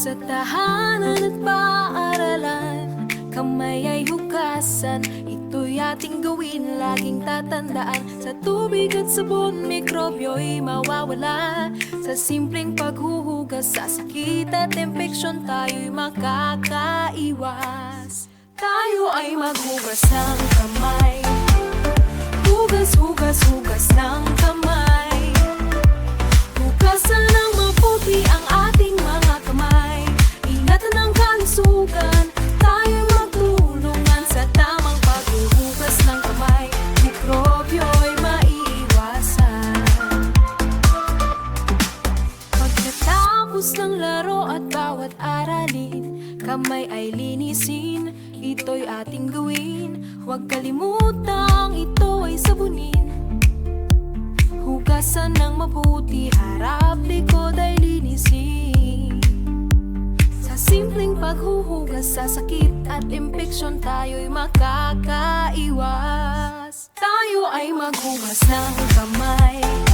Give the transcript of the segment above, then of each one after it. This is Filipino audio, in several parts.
Sa tahanan at paaralan Kamay ay hugasan Ito'y ating gawin Laging tatandaan. Sa tubig at sabon Mikrobyo'y mawawala. Sa simpleng paghuhugas Sa sakit at infeksyon Tayo'y makakaiwas. Tayo ay maghugas ng kamay Pagkatapos ng laro at bawat aralin Kamay ay linisin, ito'y ating gawin. Huwag kalimutang ito ay sabunin. Hugasan ng mabuti, harap, likod ay linisin. Sa simpleng paghuhugas sa sakit at impeksyon Tayo'y makakaiwas. Tayo ay maghugas ng kamay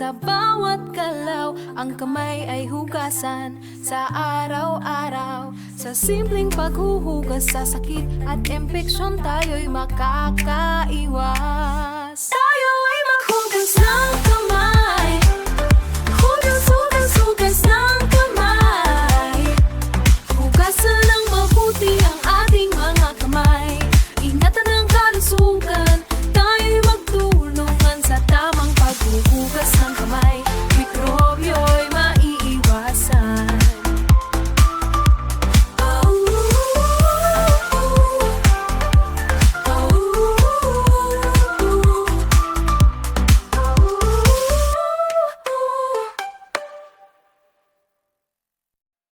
sa bawat galaw Ang kamay ay hugasan. Sa araw-araw Sa simpleng paghuhugas sa sakit at impeksyon Tayo'y makakaiwas